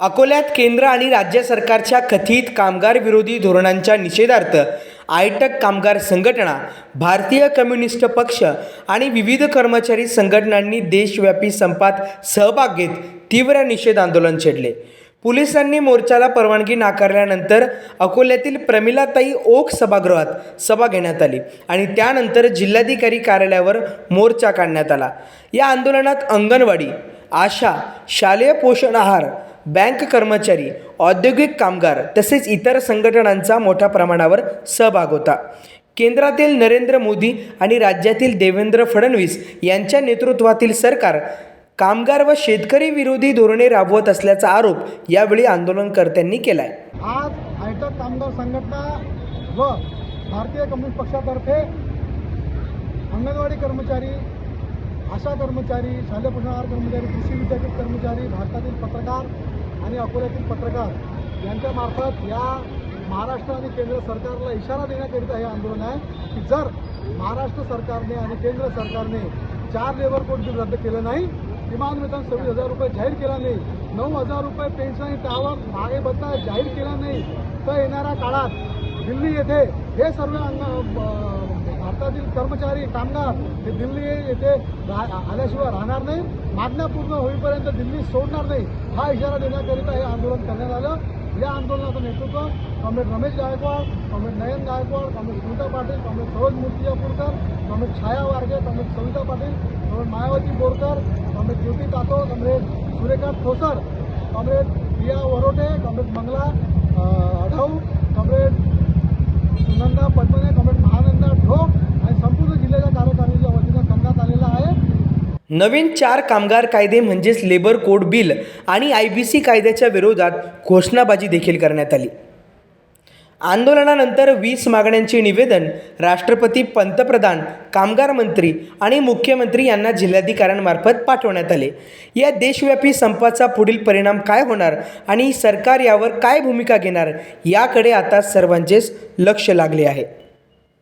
अकोल्यात केंद्र आणि राज्य सरकारच्या कथित कामगार विरोधी धोरणांच्या निषेधार्थ आयटक कामगार संघटना भारतीय कम्युनिस्ट पक्ष आणि विविध कर्मचारी संघटनांनी देशव्यापी संपात सहभाग घेत तीव्र निषेध आंदोलन छेडले. पोलिसांनी मोर्चाला परवानगी नाकारल्यानंतर अकोल्यातील प्रमिलाताई ओक सभागृहात सभा घेण्यात आली आणि त्यानंतर जिल्हाधिकारी कार्यालयावर मोर्चा काढण्यात आला. या आंदोलनात अंगणवाडी आशा शालेय पोषण आहार बँक कर्मचारी औद्योगिक कामगार तसेच इतर संघटनांचा मोठ्या प्रमाणावर सहभाग होता. केंद्रातील नरेंद्र मोदी आणि राज्यातील देवेंद्र फडणवीस यांच्या नेतृत्वातील सरकार कामगार व शेतकरी विरोधी धोरणे राबवत असल्याचा आरोप यावेळी आंदोलनकर्त्यांनी केला आहे आज आयटक कामगार संघटना व भारतीय कम्युनिस्ट पक्षातर्फे अंगणवाडी कर्मचारी आशा कर्मचारी शालेय कर्मचारी कृषी विद्यापीठ कर्मचारी भारतातील पत्रकार आणि अकोल्यातील पत्रकार यांच्यामार्फत या महाराष्ट्र आणि केंद्र सरकारला इशारा देण्याकरिता हे आंदोलन आहे की जर महाराष्ट्र सरकारने आणि केंद्र सरकारने चार लेबर कोड बिल रद्द केलं नाही किमान वेतन सव्वीस हजार रुपये जाहीर केला नाही नऊ हजार रुपये पेन्शन आणि त्यावर मागे भत्ता जाहीर केला नाही तर येणाऱ्या काळात दिल्ली येथे हे सर्व भारतातील कर्मचारी कामगार हे दिल्ली येथे रा- आल्याशिवाय राहणार नाही. मागण्या पूर्ण होईपर्यंत दिल्ली सोडणार नाही हा इशारा देण्याकरिता हे आंदोलन करण्यात आलं. या आंदोलनाचं नेतृत्व comrade Ramesh Gaikwad comrade Nayan Gaikwad comrade Sunita Patil comrade Saroj Murtijapurkar comrade Chhaya Warge comrade Savita Patil comrade Mayawati Borkar comrade Jyoti Tato comrade Suryakant Thosar comrade Riya Varote comrade Mangala Adhau comrade Sunanda Padmane comrade Mahananda Dhok आणि संपूर्ण जिल्ह्याच्या कार्यकारिणीच्या वतीनं करण्यात आलेला आहे नवीन चार कामगार कायदे म्हणजेच लेबर कोड बिल आणि आय बी सी कायद्याच्या विरोधात घोषणाबाजी देखील करण्यात आली. आंदोलनानंतर वीस मागण्यांचे निवेदन राष्ट्रपती पंतप्रधान कामगार मंत्री आणि मुख्यमंत्री यांना जिल्हाधिकाऱ्यांमार्फत पाठवण्यात आले. या देशव्यापी संपाचा पुढील परिणाम काय होणार आणि सरकार यावर काय भूमिका घेणार याकडे आता सर्वांचेच लक्ष लागले आहे.